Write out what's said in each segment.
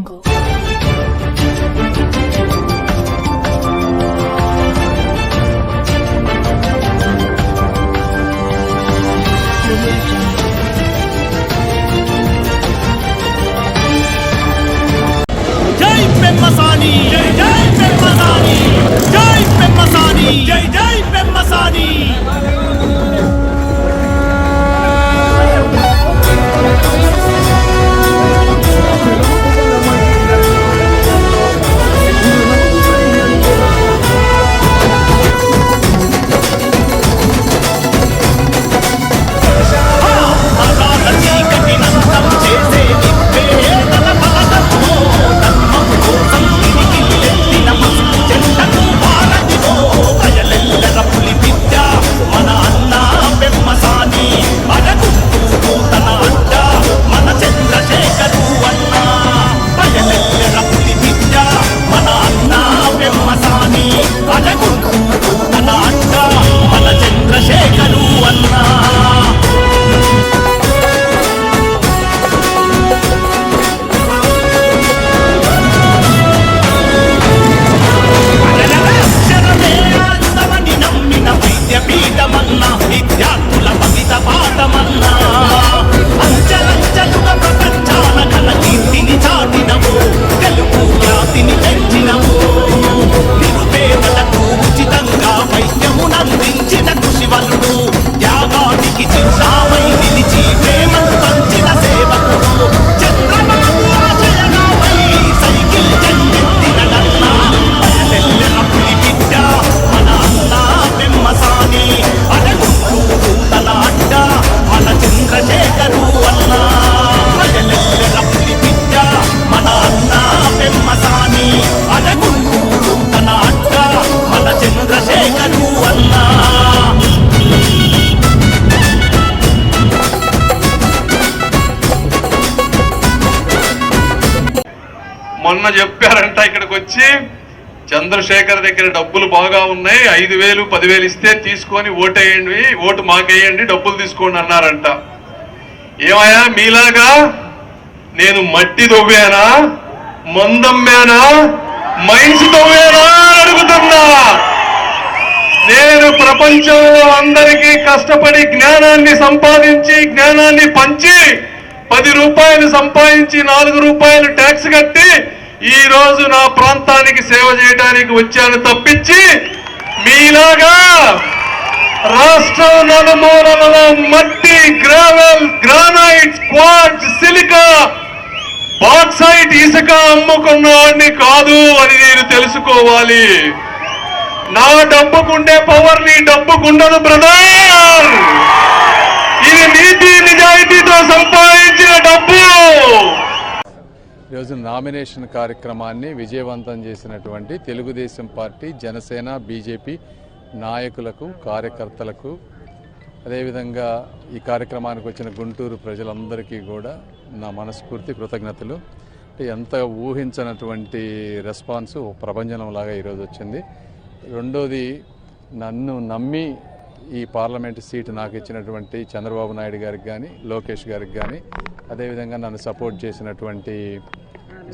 거. 네, మొన్న చెప్పారంట ఇక్కడికి వచ్చి చంద్రశేఖర్ దగ్గర డబ్బులు బాగా ఉన్నాయి ఐదు వేలు పదివేలు ఇస్తే తీసుకొని ఓటేయండి ఓటు మాకేయండి డబ్బులు తీసుకోండి అన్నారంట. ఏమయ్యా మీలాగా నేను మట్టి తవ్వానా? మందమ్మానా? మైన్స్ తవ్వానా అని అడుగుతున్నా. నేను ప్రపంచంలో అందరికీ కష్టపడి జ్ఞానాన్ని సంపాదించి జ్ఞానాన్ని పంచి పది రూపాయలు సంపాదించి నాలుగు రూపాయలు ట్యాక్స్ కట్టి ఈ రోజు నా ప్రాంతానికి సేవ చేయడానికి వచ్చాను తప్పించి మీలాగా రాష్ట్రం నలుమూలలలో మట్టి gravel granite quartz silica bauxite ఇసుక అమ్ముకున్న వాడిని కాదు అని నేను తెలుసుకోవాలి. నా డబ్బుకుండే పవర్ నీ డబ్బుకుండదు బ్రదర్. ఇది నీతి నిజాయితీతో సంపాదించిన డబ్బు ఈరోజు నామినేషన్ కార్యక్రమాన్ని విజయవంతం చేసినటువంటి తెలుగుదేశం పార్టీ జనసేన బీజేపీ నాయకులకు కార్యకర్తలకు అదేవిధంగా ఈ కార్యక్రమానికి వచ్చిన గుంటూరు ప్రజలందరికీ కూడా నా మనస్ఫూర్తి కృతజ్ఞతలు. ఎంత ఊహించనటువంటి రెస్పాన్స్ ఓ ప్రభంజనంలాగా ఈరోజు వచ్చింది. రెండోది నన్ను నమ్మి ఈ పార్లమెంట్ సీటు నాకు ఇచ్చినటువంటి చంద్రబాబు నాయుడు గారికి కానీ లోకేష్ గారికి కానీ అదేవిధంగా నన్ను సపోర్ట్ చేసినటువంటి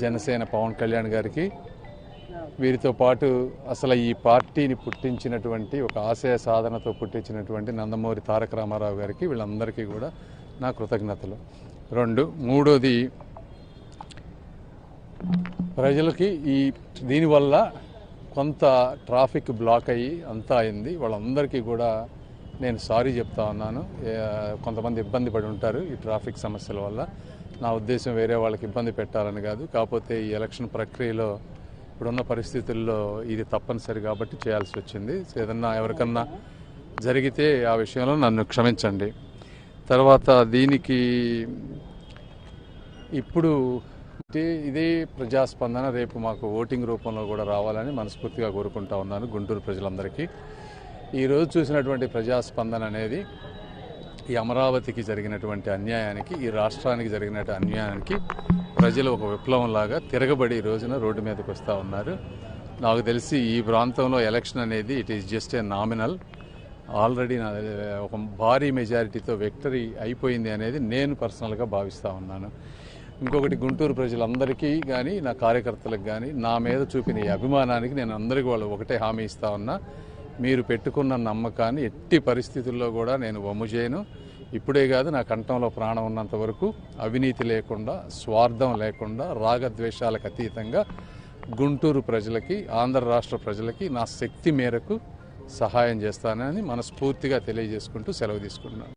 జనసేన పవన్ కళ్యాణ్ గారికి వీరితో పాటు అసలు ఈ పార్టీని పుట్టించినటువంటి ఒక ఆశయ సాధనతో పుట్టించినటువంటి నందమూరి తారక రామారావు గారికి వీళ్ళందరికీ కూడా నా కృతజ్ఞతలు. రెండు మూడోది ప్రజలకి ఈ దీనివల్ల కొంత ట్రాఫిక్ బ్లాక్ అయ్యి అంతా అయింది. వాళ్ళందరికీ కూడా నేను సారీ చెప్తా ఉన్నాను. కొంతమంది ఇబ్బంది పడి ఉంటారు ఈ ట్రాఫిక్ సమస్యల వల్ల. నా ఉద్దేశం వేరే వాళ్ళకి ఇబ్బంది పెట్టాలని కాదు. కాకపోతే ఈ ఎలక్షన్ ప్రక్రియలో ఇప్పుడున్న పరిస్థితుల్లో ఇది తప్పనిసరి కాబట్టి చేయాల్సి వచ్చింది. ఏదన్నా ఎవరికన్నా జరిగితే ఆ విషయంలో నన్ను క్షమించండి. తర్వాత దీనికి ఇప్పుడు అంటే ఇదే ప్రజాస్పందన రేపు మాకు ఓటింగ్ రూపంలో కూడా రావాలని మనస్ఫూర్తిగా కోరుకుంటా ఉన్నాను గుంటూరు ప్రజలందరికీ. ఈరోజు చూసినటువంటి ప్రజాస్పందన అనేది ఈ అమరావతికి జరిగినటువంటి అన్యాయానికి ఈ రాష్ట్రానికి జరిగిన అన్యాయానికి ప్రజలు ఒక విప్లవంలాగా తిరగబడి ఈ రోజున రోడ్డు మీదకి వస్తూ ఉన్నారు. నాకు తెలిసి ఈ ప్రాంతంలో ఎలక్షన్ అనేది it is just a nominal. Already నా ఒక భారీ మెజారిటీతో విక్టరీ అయిపోయింది అనేది నేను పర్సనల్గా భావిస్తూ ఉన్నాను. ఇంకొకటి గుంటూరు ప్రజలందరికీ కానీ నా కార్యకర్తలకు కానీ నా మీద చూపిన ఈ అభిమానానికి నేను అందరికీ వాళ్ళు ఒకటే హామీ ఇస్తా ఉన్నా. మీరు పెట్టుకున్న నమ్మకాన్ని ఎట్టి పరిస్థితుల్లో కూడా నేను వమ్ము చేయను. ఇప్పుడే కాదు నా కంఠంలో ప్రాణం ఉన్నంత వరకు అవినీతి లేకుండా స్వార్థం లేకుండా రాగద్వేషాలకు అతీతంగా గుంటూరు ప్రజలకి ఆంధ్ర రాష్ట్ర ప్రజలకి నా శక్తి మేరకు సహాయం చేస్తానని మనస్ఫూర్తిగా తెలియజేసుకుంటూ సెలవు తీసుకుంటున్నాను.